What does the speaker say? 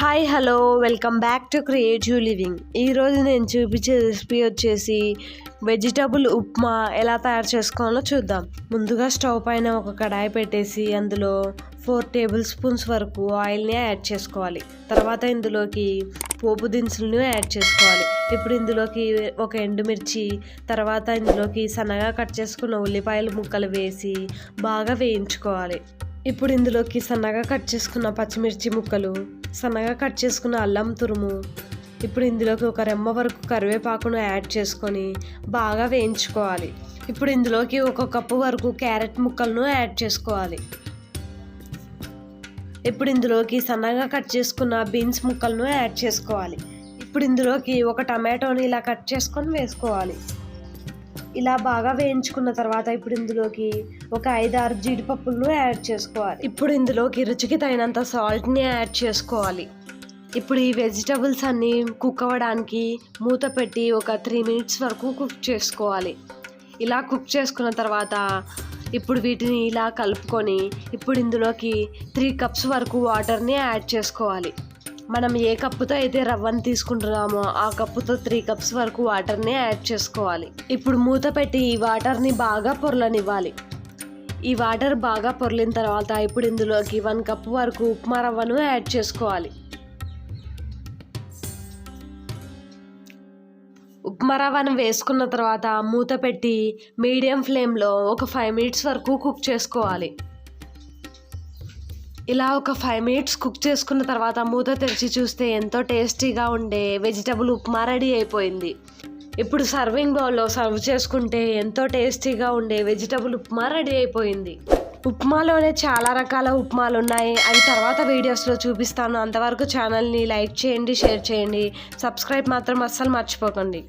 Hi hello welcome back to creative living. ఈరోజు నేను చూపించే రెసిపీ వచ్చేసి వెజిటబుల్ ఉప్మా ఎలా తయారు చేసుకోవాలో చూద్దాం. ముందుగా స్టవ్ పైన ఒక కడాయి పెట్టేసి అందులో ఫోర్ టేబుల్ స్పూన్స్ వరకు ఆయిల్ని యాడ్ చేసుకోవాలి. తర్వాత ఇందులోకి పోపు దినుసులను యాడ్ చేసుకోవాలి. ఇప్పుడు ఇందులోకి ఒక ఎండుమిర్చి తర్వాత ఇందులోకి సన్నగా కట్ చేసుకున్న ఉల్లిపాయలు ముక్కలు వేసి బాగా వేయించుకోవాలి. ఇప్పుడు ఇందులోకి సన్నగా కట్ చేసుకున్న పచ్చిమిర్చి ముక్కలు సన్నగా కట్ చేసుకున్న అల్లం తురుము ఇప్పుడు ఇందులోకి ఒక రెమ్మ వరకు కరివేపాకును యాడ్ చేసుకొని బాగా వేయించుకోవాలి. ఇప్పుడు ఇందులోకి ఒక కప్పు వరకు క్యారెట్ ముక్కలను యాడ్ చేసుకోవాలి. ఇప్పుడు ఇందులోకి సన్నగా కట్ చేసుకున్న బీన్స్ ముక్కలను యాడ్ చేసుకోవాలి. ఇప్పుడు ఇందులోకి ఒక టమాటోని ఇలా కట్ చేసుకొని వేసుకోవాలి. ఇలా బాగా వేయించుకున్న తర్వాత ఇప్పుడు ఇందులోకి ఒక ఐదు ఆరు జీడిపప్పులను యాడ్ చేసుకోవాలి. ఇప్పుడు ఇందులోకి రుచికి తగినంత సాల్ట్ని యాడ్ చేసుకోవాలి. ఇప్పుడు ఈ వెజిటబుల్స్ అన్నీ కుక్ అవ్వడానికి మూత పెట్టి ఒక త్రీ మినిట్స్ వరకు కుక్ చేసుకోవాలి. ఇలా కుక్ చేసుకున్న తర్వాత ఇప్పుడు వీటిని ఇలా కలుపుకొని ఇప్పుడు ఇందులోకి త్రీ కప్స్ వరకు వాటర్ని యాడ్ చేసుకోవాలి. మనం ఏ కప్పుతో అయితే రవ్వను తీసుకుంటున్నామో ఆ కప్పుతో త్రీ కప్స్ వరకు వాటర్ని యాడ్ చేసుకోవాలి. ఇప్పుడు మూత పెట్టి ఈ వాటర్ని బాగా పొరలనివ్వాలి. ఈ వాటర్ బాగా పొరలిన తర్వాత ఇప్పుడు ఇందులోకి వన్ కప్ వరకు ఉప్మా రవ్వను యాడ్ చేసుకోవాలి. ఉప్మా రవ్వను వేసుకున్న తర్వాత మూత పెట్టి మీడియం ఫ్లేమ్లో ఒక ఫైవ్ మినిట్స్ వరకు కుక్ చేసుకోవాలి. ఇలా ఒక ఫైవ్ మినిట్స్ కుక్ చేసుకున్న తర్వాత మూత తెరిచి చూస్తే ఎంతో టేస్టీగా ఉండే వెజిటబుల్ ఉప్మా రెడీ అయిపోయింది. ఇప్పుడు సర్వింగ్ బౌల్లో సర్వ్ చేసుకుంటే ఎంతో టేస్టీగా ఉండే వెజిటబుల్ ఉప్మా రెడీ అయిపోయింది. ఉప్మాలోనే చాలా రకాల ఉప్మాలు ఉన్నాయి. అవి తర్వాత వీడియోస్లో చూపిస్తాను. అంతవరకు ఛానల్ని లైక్ చేయండి షేర్ చేయండి. సబ్స్క్రైబ్ మాత్రం అస్సలు మర్చిపోకండి.